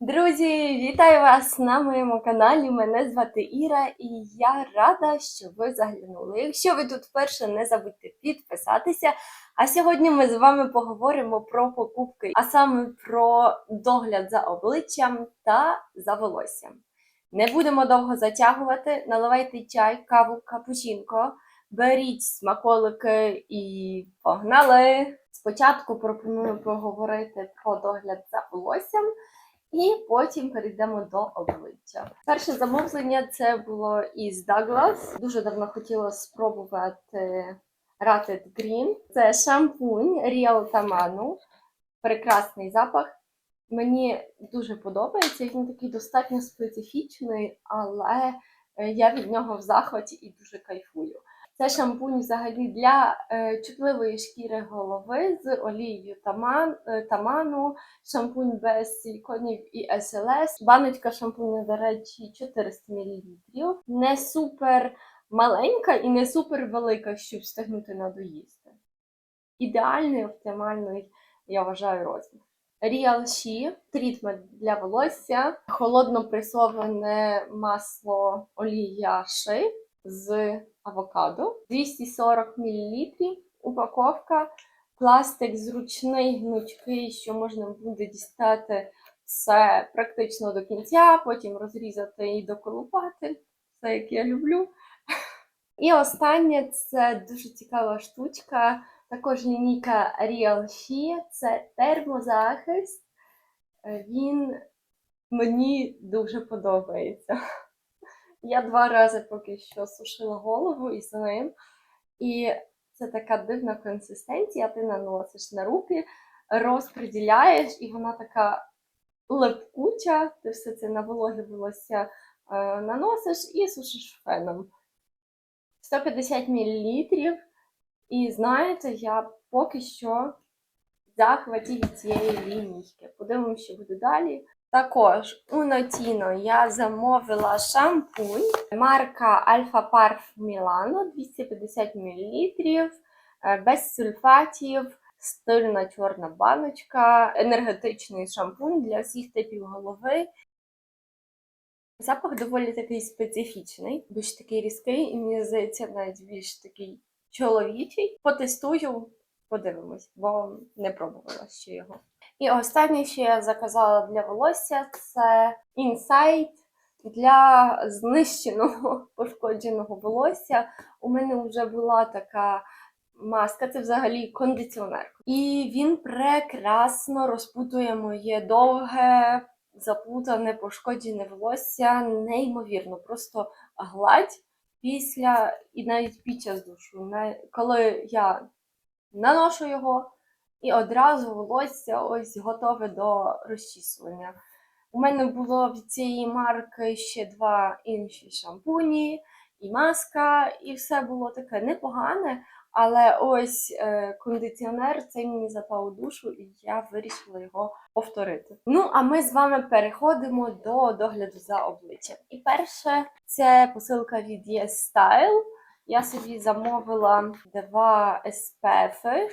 Друзі, вітаю вас на моєму каналі. Мене звати Іра, і я рада, що ви заглянули. Якщо ви тут вперше, не забудьте підписатися. А сьогодні ми з вами поговоримо про покупки, а саме про догляд за обличчям та за волоссям. Не будемо довго затягувати. Наливайте чай, каву, капучинко, беріть смаколики і погнали! Спочатку пропоную поговорити про догляд за волоссям. І потім перейдемо до обличчя. Перше замовлення це було із Douglas. Дуже давно хотіла спробувати Rated Green. Це шампунь Real Tamanu. Прекрасний запах. Мені дуже подобається. Він такий достатньо специфічний, але е, я від нього в захваті і дуже кайфую. Це шампунь взагалі для е, чутливої шкіри голови з олією таман, е, таману, шампунь без силіконів і СЛС. Баночка шампуня, до речі, 400 мл. Не супер маленька і не супер велика, щоб встигнути на доїсти. Ідеальний, оптимальний, я вважаю, розмір. Real She – трітмент для волосся, холодно пресоване масло олія ши з авокадо, 240 мл упаковка, пластик зручний, гнучкий, що можна буде дістати все практично до кінця, потім розрізати і доколупати, все як я люблю. І останнє це дуже цікава штучка, також лінійка Real She, це термозахист. Він мені дуже подобається. Я два рази поки що сушила голову із ним, і це така дивна консистенція. Ти наносиш на руки, розподіляєш, і вона така липкуча. Ти все це на вологе волосся е, наносиш і сушиш феном. 150 мл. І знаєте, я поки що в захваті від цієї лінійки. Подивимося, що буде далі. Також у Notino я замовила шампунь марка Alpha Parf Milano 250 мл, без сульфатів, стильна чорна баночка, енергетичний шампунь для всіх типів голови. Запах доволі такий специфічний, більш такий різкий, і мені здається, навіть більш такий чоловічий. Потестую, подивимось, бо не пробувала ще його. І останнє, що я заказала для волосся, це Insight для знищеного пошкодженого волосся. У мене вже була така маска, це взагалі кондиціонер. І він прекрасно розпутує моє довге, заплутане, пошкоджене волосся. Неймовірно, просто гладь після і навіть під час душу. Коли я наношу його. І одразу волосся ось готове до розчісування. У мене було від цієї марки ще два інші шампуні і маска, і все було таке непогане. Але ось е, кондиціонер цей мені запав у душу, і я вирішила його повторити. Ну, а ми з вами переходимо до догляду за обличчям. І перше, це посилка від Yes. Я собі замовила два SPF.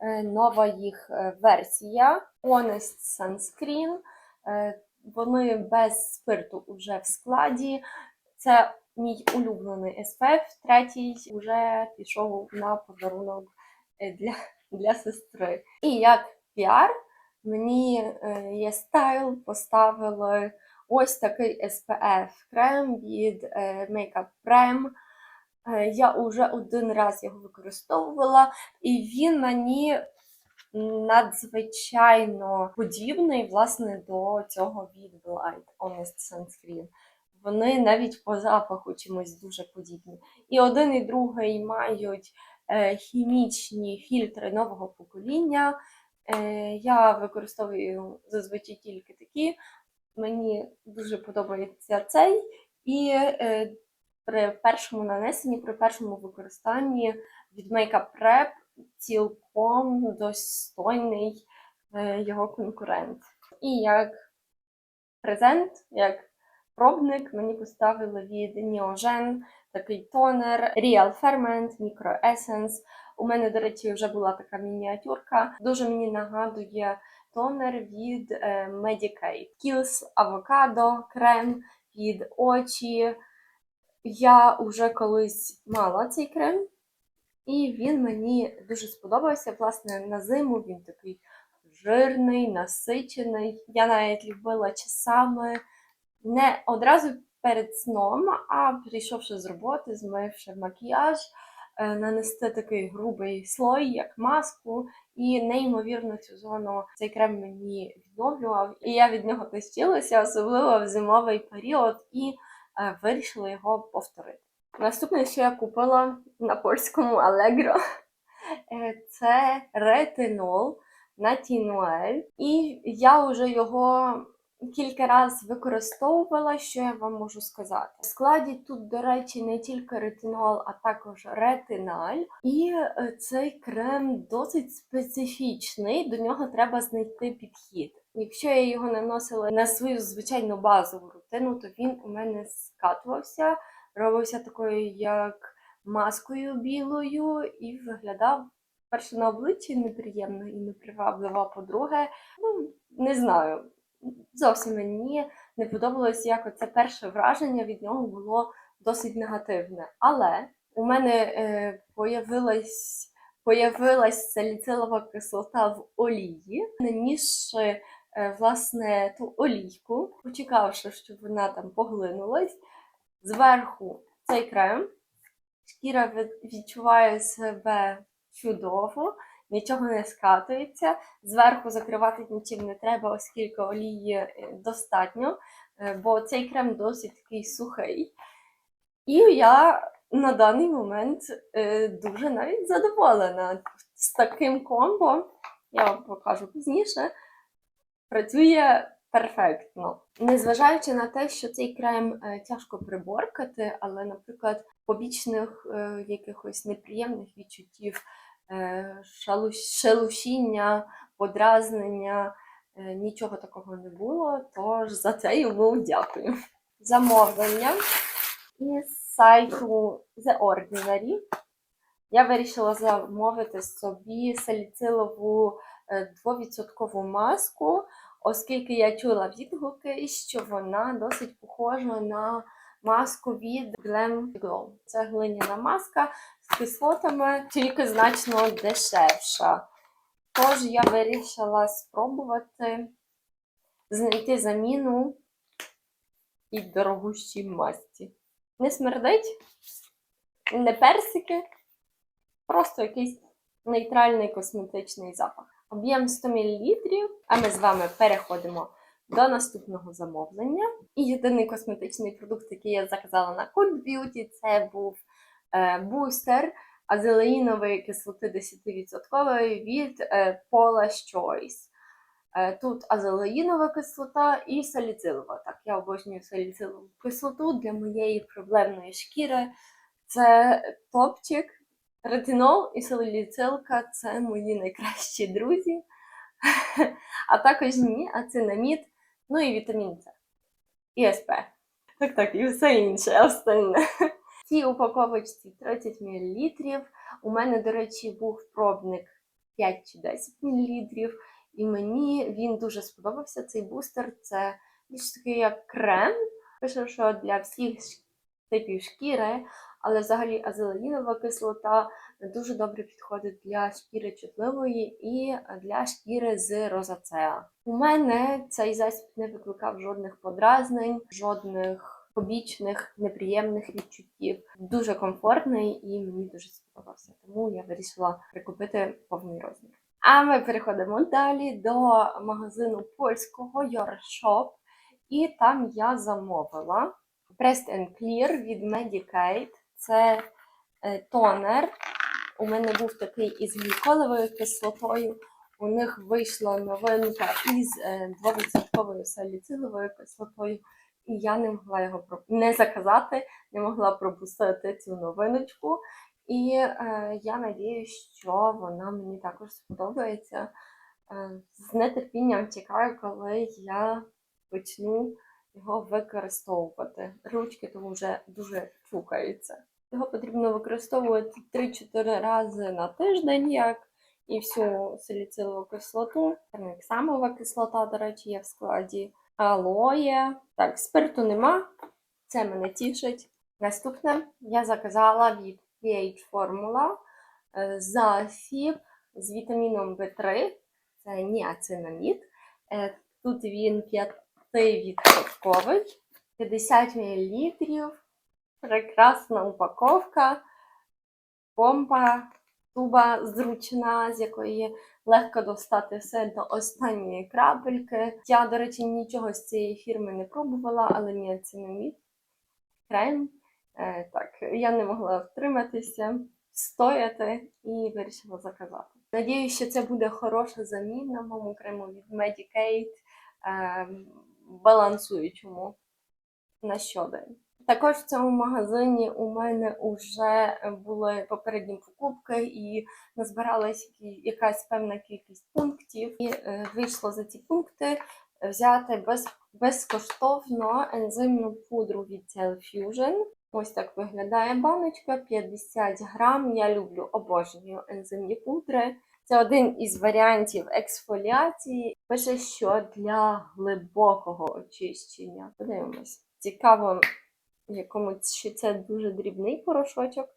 Е, нова їх е, версія Honest Sunscreen. Е, Вони без спирту вже в складі. Це мій улюблений SPF. Третій вже пішов на подарунок для, для сестри. І як піар мені є стайл поставили ось такий SPF крем від Makeup Prime. Е, Я вже один раз його використовувала, і він мені надзвичайно подібний власне до цього від Glide Honest Sunscreen. Вони навіть по запаху чимось дуже подібні. І один і другий мають е, хімічні фільтри нового покоління. Е, я використовую зазвичай тільки такі. Мені дуже подобається цей. І при першому нанесенні, при першому використанні від Makeup Prep цілком достойний е, його конкурент. І як презент, як пробник мені поставили від Neogen такий тонер Real Ferment Micro Essence. У мене, до речі, вже була така мініатюрка. Дуже мені нагадує тонер від е, Medicaid. Kiehl's авокадо, крем під очі. Я вже колись мала цей крем, і він мені дуже сподобався. Власне, на зиму він такий жирний, насичений. Я навіть любила часами не одразу перед сном, а прийшовши з роботи, змивши макіяж, е, нанести такий грубий слой, як маску, і неймовірно цю зону цей крем мені відновлював. І я від нього тащилася, особливо в зимовий період, і вирішила його повторити. Наступне, що я купила на польському Allegro, е, це ретинол на Тінуель. І я вже його кілька разів використовувала, що я вам можу сказати. В складі тут, до речі, не тільки ретинол, а також ретиналь. І е, цей крем досить специфічний, до нього треба знайти підхід. Якщо я його наносила на свою звичайну базову рутину, то він у мене скатувався, робився такою як маскою білою і виглядав перше на обличчі неприємно і непривабливо, по-друге, ну не знаю. Зовсім мені не подобалось, як оце перше враження від нього було досить негативне. Але у мене е, появилась, появилась саліцилова кислота в олії, е, власне ту олійку, почекавши, щоб вона там поглинулась. Зверху цей крем, шкіра від- відчуває себе чудово, нічого не скатується. Зверху закривати нічим не треба, оскільки олії е, достатньо, е, бо цей крем досить такий сухий. І я на даний момент е, дуже навіть задоволена з таким комбо. Я вам покажу пізніше. Працює перфектно. Незважаючи на те, що цей крем е, тяжко приборкати, але, наприклад, побічних е, якихось неприємних відчуттів, е, шелушіння, подразнення, нічого такого не було. Тож за це йому дякую. Замовлення із сайту The Ordinary. Я вирішила замовити собі саліцилову 2% маску, оскільки я чула відгуки, що вона досить похожа на маску від Glam Glow. Це глиняна маска з кислотами, тільки значно дешевша. Тож я вирішила спробувати знайти заміну і дорогущій масці. Не смердить, не персики, просто якийсь нейтральний косметичний запах. Об'єм 100 мл, а ми з вами переходимо до наступного замовлення. І єдиний косметичний продукт, який я заказала на Cult Beauty, це був е, бустер азелеїнової кислоти 10% від е, Paula's Choice. Е, Тут азелеїнова кислота і саліцилова. Так, я обожнюю саліцилову кислоту для моєї проблемної шкіри. Це топчик. Ретинол і саліцилка це мої найкращі друзі. А також ніацинамід, ну і вітамін С. І СП. Так, так, і все інше, остальне. В цій упаковочці 30 мл. У мене, до речі, був пробник 5 чи 10 мл. І мені він дуже сподобався. Цей бустер це більш такий як крем. Пише, що для всіх типів шкіри, але взагалі азелаїнова кислота дуже добре підходить для шкіри чутливої і для шкіри з розацеа. У мене цей засіб не викликав жодних подразнень, жодних побічних неприємних відчуттів. Дуже комфортний і мені дуже сподобався. Тому я вирішила прикупити повний розмір. А ми переходимо далі до магазину польського Your. І там я замовила Pressed and Clear від Medicaid. Це е, тонер. У мене був такий із гліколевою кислотою. У них вийшла новинка із е, 2% саліциловою кислотою, і я не могла його не заказати, не могла пропустити цю новиночку. І е, я надіюсь, що вона мені також сподобається. Е, з нетерпінням чекаю, коли я почну його використовувати. Ручки тому вже дуже чукаються. Його потрібно використовувати 3-4 рази на тиждень, як і всю саліцилову кислоту. Самова кислота, до речі, є в складі. Алоє. Так, спирту нема. Це мене тішить. Наступне я заказала від PH Formula е, засіб з вітаміном В3. Це ніацинамід. Е, Тут він 5% 50 мл. Прекрасна упаковка, помпа, туба зручна, з якої легко достати все до останньої крапельки. Я, до речі, нічого з цієї фірми не пробувала, але ніацинамід, крем. Е, так, я не могла втриматися, стояти і вирішила заказати. Надіюсь, що це буде хороша заміна моєму крему від Medicate, е, балансуючому на щодень. Також в цьому магазині у мене вже були попередні покупки і назбиралась якась певна кількість пунктів. І е, вийшло за ці пункти взяти без, безкоштовно ензимну пудру від Fusion. Ось так виглядає баночка 50 грам. Я люблю обожнюю ензимні пудри. Це один із варіантів ексфоліації. Пише, що для глибокого очищення. Подивимось. Цікаво, якомусь, що це дуже дрібний порошочок.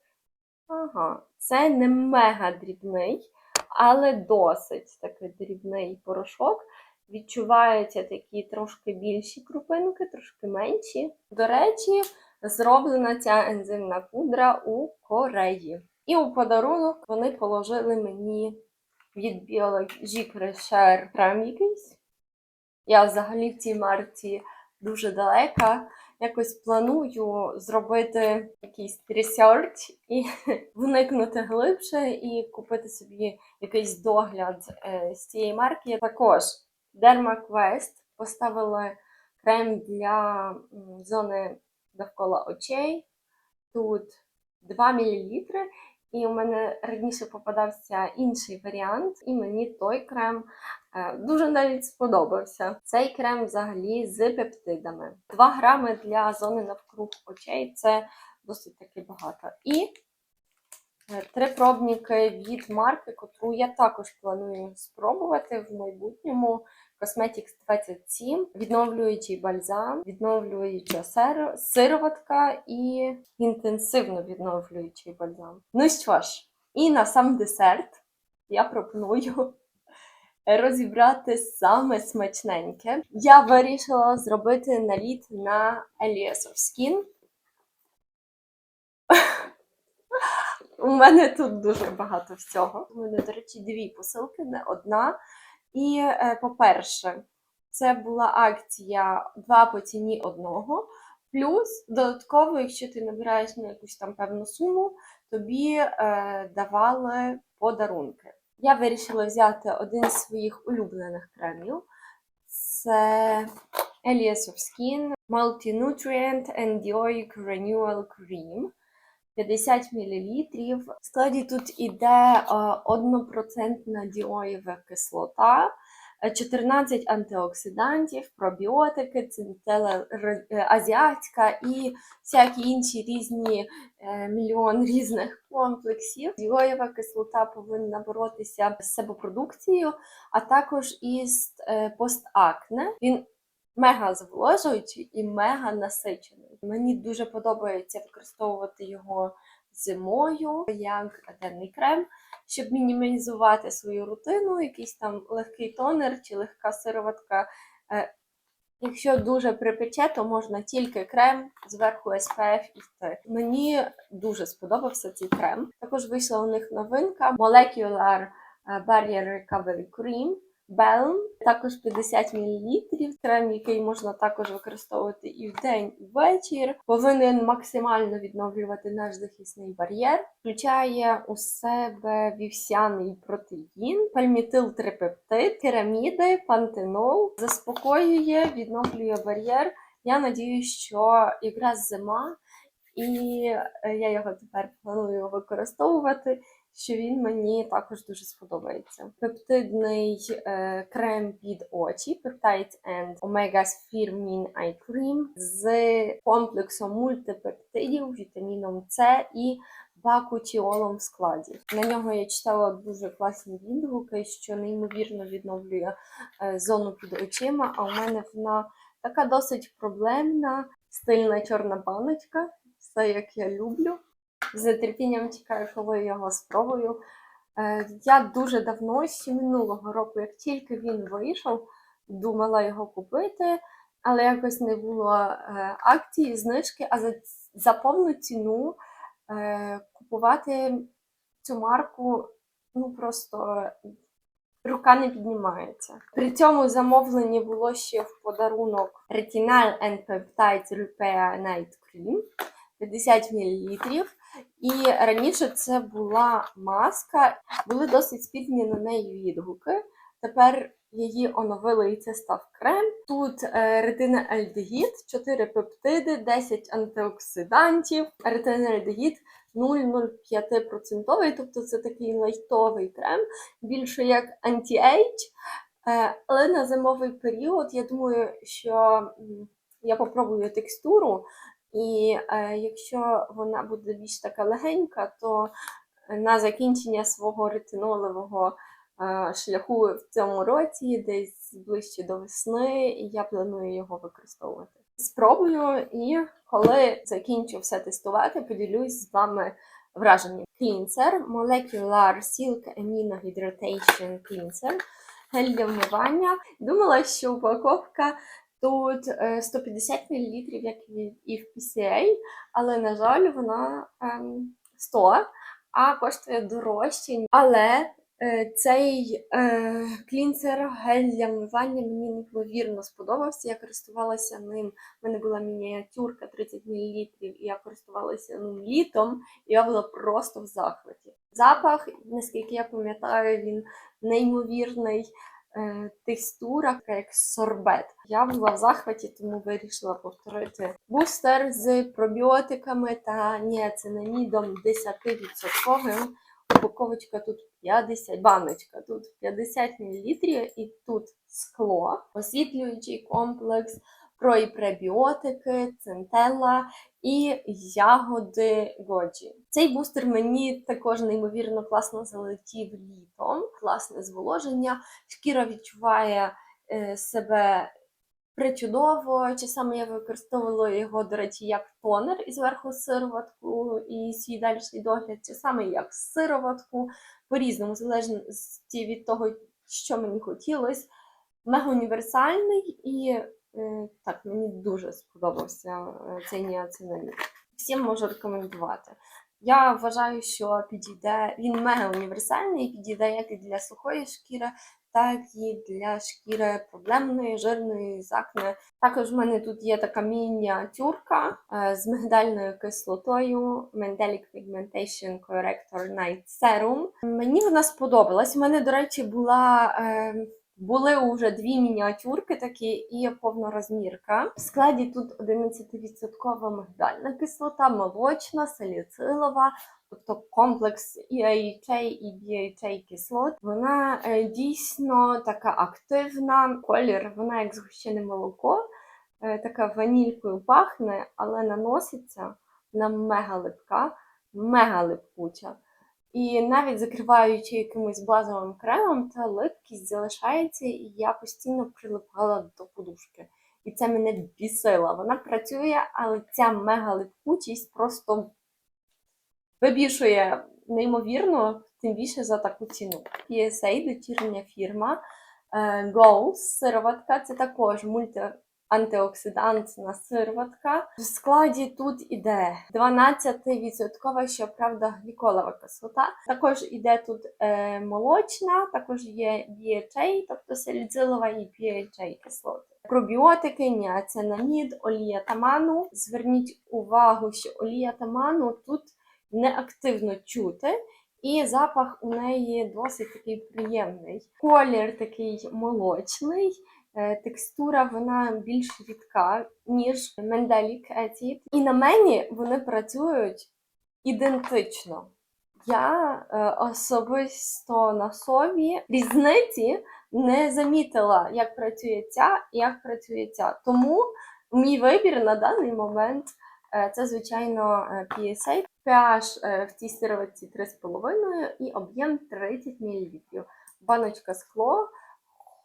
Ага, це не мега дрібний, але досить такий дрібний порошок. Відчуваються такі трошки більші крупинки, трошки менші. До речі, зроблена ця ензимна пудра у Кореї. І у подарунок вони положили мені від Biologique Recher крем якийсь. Я взагалі в цій марці дуже далека. Якось планую зробити якийсь ресерч і вникнути глибше і купити собі якийсь догляд е, з цієї марки. Також DermaQuest поставили крем для зони довкола очей. Тут 2 мл. І у мене раніше попадався інший варіант, і мені той крем е, дуже навіть сподобався. Цей крем взагалі з пептидами. 2 грами для зони навкруг очей це досить таки багато. І е, три пробники від марки, котру я також планую спробувати в майбутньому. Cosmetics 27, відновлюючий бальзам, відновлююча сироватка і інтенсивно відновлюючий бальзам. Ну що ж, і на сам десерт я пропоную розібрати саме смачненьке. Я вирішила зробити наліт на Elias of Skin. У мене тут дуже багато всього. У мене, до речі, дві посилки, не одна. І, е, по-перше, це була акція 2 по ціні одного. Плюс додатково, якщо ти набираєш на якусь там певну суму, тобі е, давали подарунки. Я вирішила взяти один з своїх улюблених кремів. Це Elias of Skin Multi-Nutrient Endioic Renewal Cream. 50 мл. В складі тут іде е, 1% діоєва кислота, е, 14 антиоксидантів, пробіотики, цинтела е, азіатська і всякі інші різні е, мільйон різних комплексів. Діоєва кислота повинна боротися з себопродукцією, а також із е, постакне. Він мега зволожуючий і мега насичений. Мені дуже подобається використовувати його зимою як денний крем, щоб мінімалізувати свою рутину, якийсь там легкий тонер чи легка сироватка. Е, Якщо дуже припече, то можна тільки крем, зверху SPF і все. Мені дуже сподобався цей крем. Також вийшла у них новинка Molecular е, Barrier Recovery Cream. Belm, також 50 мл, крем, який можна також використовувати і вдень, і ввечір. Повинен максимально відновлювати наш захисний бар'єр. Включає у себе вівсяний протеїн, пальмітил трипептид, кераміди, пантенол, заспокоює, відновлює бар'єр. Я надіюсь, що якраз зима, і е, я його тепер планую використовувати що він мені також дуже сподобається. Пептидний е, крем під очі Peptides and Omega Firmin Eye Cream з комплексом мультипептидів, вітаміном С і бакутіолом в складі. На нього я читала дуже класні відгуки, що неймовірно відновлює е, зону під очима. А у мене вона така досить проблемна, стильна чорна баночка, все як я люблю. З нетерпінням чекаю, коли я його спробую. Е, Я дуже давно, ще минулого року, як тільки він вийшов, думала його купити, але якось не було е, акції, знижки, а за, за повну ціну е, купувати цю марку ну просто рука не піднімається. При цьому замовленні було ще в подарунок Retinal and Peptide Repair Night Cream 50 мл. І раніше це була маска, були досить спільні на неї відгуки. Тепер її оновили і це став крем. Тут е, ретинальдегід, 4 пептиди, 10 антиоксидантів. Ретинальдегід 0,05%, тобто це такий лайтовий крем, більше як анті-ейдж. Е, але на зимовий період я думаю, що я попробую текстуру, і е, якщо вона буде більш така легенька, то на закінчення свого ретинолового е, шляху в цьому році, десь ближче до весни, я планую його використовувати. Спробую і коли закінчу все тестувати, поділюсь з вами враженням. Cleanser Molecular Silk Amino Hydration Cleanser. Гель для вмивання. Думала, що упаковка тут е, 150 мл, як і в PCA, але, на жаль, вона ем, 100, а коштує дорожче. Але е, цей е, клінсер гель для вмивання мені неймовірно сподобався. Я користувалася ним. У мене була мініатюрка 30 мл, і я користувалася ним літом, і я була просто в захваті. Запах, наскільки я пам'ятаю, він неймовірний. Е, текстура, як сорбет. Я була в захваті, тому вирішила повторити бустер з пробіотиками та ніацинамідом 10%. Упаковочка тут 50, баночка тут 50 мл і тут скло, освітлюючий комплекс, про і пребіотики, центелла і ягоди годжі. Цей бустер мені також неймовірно класно залетів літом, класне зволоження. Шкіра відчуває е, себе причудово. Часами я використовувала його, до речі, як тонер із верху сироватку і свій дальший догляд, часами як сироватку, по-різному, залежно від того, що мені хотілося. Мега універсальний і так, мені дуже сподобався е, цей ніацинамід. Всім можу рекомендувати. Я вважаю, що підійде він мега універсальний підійде як і для сухої шкіри, так і для шкіри проблемної, жирної, закни. Також в мене тут є така мініатюрка е, з мигдальною кислотою Mandelic Pigmentation Corrector Night Serum. Мені вона сподобалась. У мене, до речі, була. Е, були вже дві мініатюрки такі і повнорозмірка. В складі тут 11% мигдальна кислота, молочна, саліцилова, тобто комплекс і і BHA кислот. Вона е, дійсно така активна. Колір, вона як згущене молоко, е, така ванількою пахне, але наноситься вона мега липка, мега липкуча. І навіть закриваючи якимось базовим кремом, та липкість залишається, і я постійно прилипала до подушки. І це мене бісило. Вона працює, але ця мегалипкучість просто вибішує неймовірно, тим більше за таку ціну. PSA, дочірня фірма. Е, Goals, сироватка, це також мульти антиоксидантна сироватка. В складі тут іде 12%, щоправда, гліколова кислота. Також іде тут е, молочна, також є DHA, тобто саліцилова і PHA кислоти. Пробіотики, ніацинамід, олія таману. Зверніть увагу, що олія таману тут неактивно чути. І запах у неї досить такий приємний. Колір такий молочний, текстура вона більш рідка, ніж Mendellic Acid. І на мені вони працюють ідентично. Я е, особисто на собі різниці не замітила, як працює ця і як працює ця. Тому мій вибір на даний момент Е, Це, звичайно, е, PSA. pH е, в цій сироватці 3,5 і об'єм 30 мл. Баночка скло.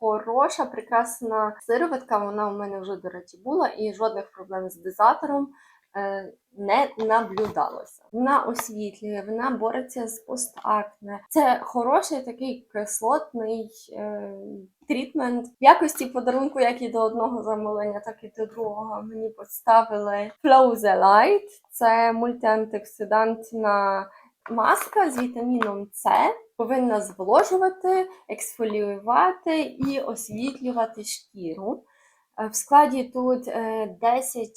Хороша, прекрасна сироватка. Вона у мене вже, до речі, була, і жодних проблем з дозатором е, не наблюдалося. Вона освітлює, вона бореться з постакне. Це хороший такий кислотний е, трітмент. В якості подарунку, як і до одного замовлення, так і до другого, мені поставили Flow the Light. Це мультиантиоксидантна маска з вітаміном С. Повинна зволожувати, ексфоліювати і освітлювати шкіру. Е, В складі тут е, 10,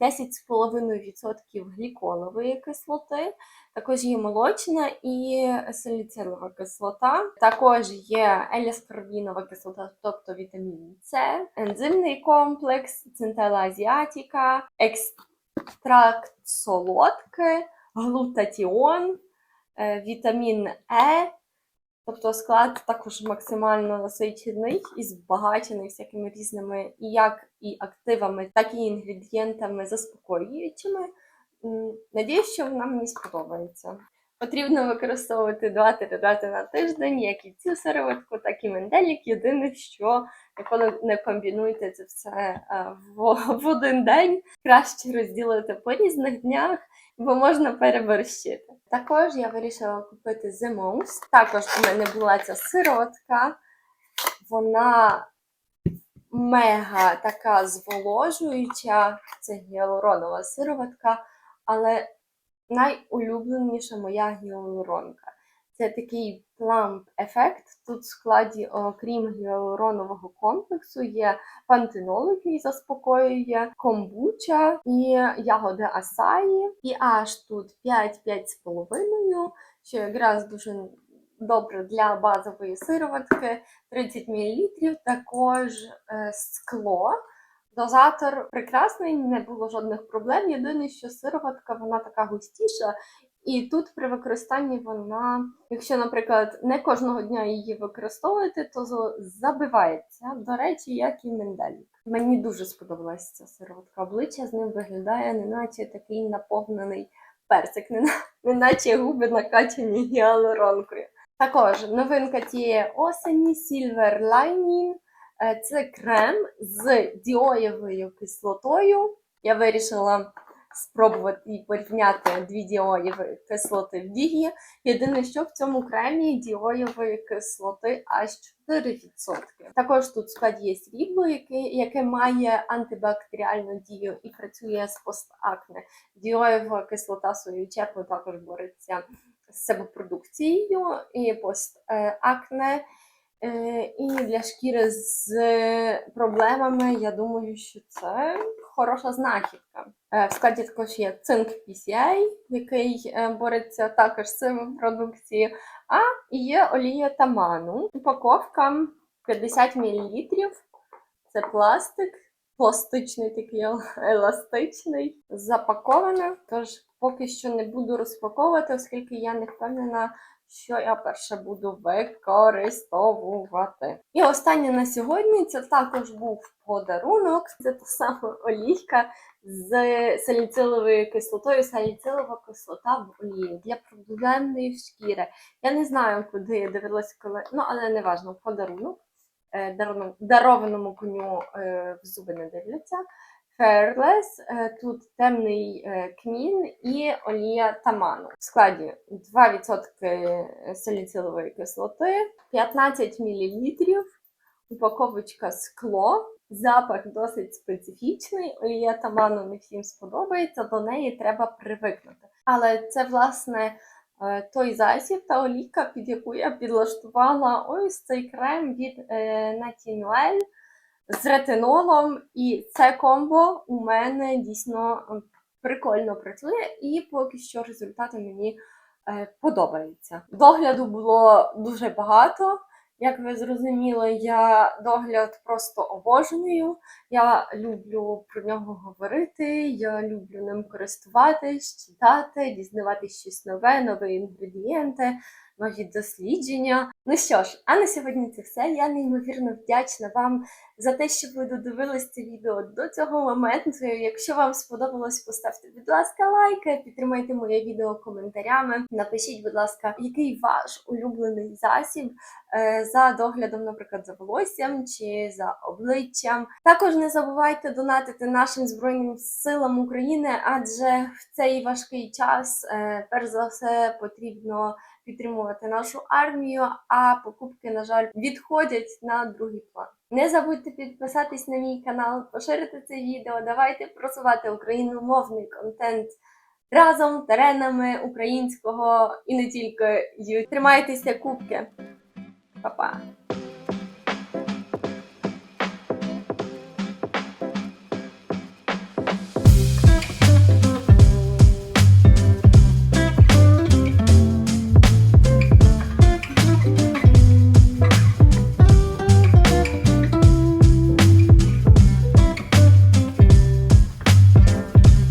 10,5% гліколової кислоти, також є молочна і саліцилова кислота. Також є еліскарбінова кислота, тобто вітамін С, ензимний комплекс, центела азіатіка, екстракт солодки, глутатіон, е, вітамін Е. Тобто склад також максимально насичений і збагачений всякими різними і як і активами, так і інгредієнтами заспокоюючими. Надіюсь, що вона мені сподобається. Потрібно використовувати 2-3 рази на тиждень, як і цю сироватку, так і менделік. Єдине, що ніколи не комбінуйте це все е, в, в один день. Краще розділити по різних днях, бо можна переборщити. Також я вирішила купити The Most. Також у мене була ця сиротка. Вона мега така зволожуюча. Це гіалуронова сироватка, але найулюбленіша моя гіалуронка. Це такий пламп ефект. Тут в складі, окрім гіалуронового комплексу, є пантенол, який заспокоює, комбуча і ягоди асаї. І аж тут 5-5,5, що якраз дуже добре для базової сироватки. 30 мл, також е, скло. Дозатор прекрасний, не було жодних проблем. Єдине, що сироватка вона така густіша, і тут при використанні вона, якщо, наприклад, не кожного дня її використовувати, то забивається. До речі, як і миндалік. Мені дуже сподобалася ця сироватка. Обличчя з ним виглядає, неначе такий наповнений персик, неначе губи накачані гіалуронкою. Також новинка тієї осені Silver Lining. Е, Це крем з діоєвою кислотою. Я вирішила спробувати і порівняти дві діоєві кислоти в дії. Єдине, що в цьому кремі діоєвої кислоти аж 4%. Також тут в складі є срібло, яке, яке має антибактеріальну дію і працює з постакне. Діоєва кислота свою чергу також бореться з себопродукцією і постакне. Е, І для шкіри з проблемами, я думаю, що це хороша знахідка. Е, В складі також є цинк PCA, який е, бореться також з продукцією. А і є олія таману. Упаковка 50 мл. Це пластик, пластичний такий еластичний, запакована. Тож поки що не буду розпаковувати, оскільки я не впевнена, що я перше буду використовувати. І останнє на сьогодні це також був подарунок. Це та сама олійка з саліциловою кислотою. Саліцилова кислота в олії для проблемної шкіри. Я не знаю, куди я дивилася, коли ну але не важно, подарунок. Е, дарованому- дарованому коню е, в зуби не дивляться. Е, тут темний е, кмін і олія таману. В складі 2% саліцилової кислоти, 15 мл, упаковочка скло. Запах досить специфічний. Олія таману не всім сподобається, до неї треба привикнути. Але це, власне, е, той засіб та олійка, під яку я підлаштувала ось цей крем від е, Noel з ретинолом. І це комбо у мене дійсно прикольно працює, і поки що результати мені е, подобаються. Догляду було дуже багато. Як ви зрозуміли, я догляд просто обожнюю. Я люблю про нього говорити, я люблю ним користуватись, читати, дізнаватись щось нове, нові інгредієнти, нові дослідження. Ну що ж, а на сьогодні це все. Я неймовірно вдячна вам за те, що ви додивились це відео до цього моменту. Якщо вам сподобалось, поставте, будь ласка, лайки, підтримайте моє відео коментарями. Напишіть, будь ласка, який ваш улюблений засіб е, за доглядом, наприклад, за волоссям чи за обличчям. Також не забувайте донатити нашим збройним силам України, адже в цей важкий час, е, перш за все, потрібно підтримувати нашу армію, а покупки, на жаль, відходять на другий план. Не забудьте підписатись на мій канал, поширити це відео. Давайте просувати україномовний контент разом теренами українського і не тільки. Тримайтеся, кубки. Па-па!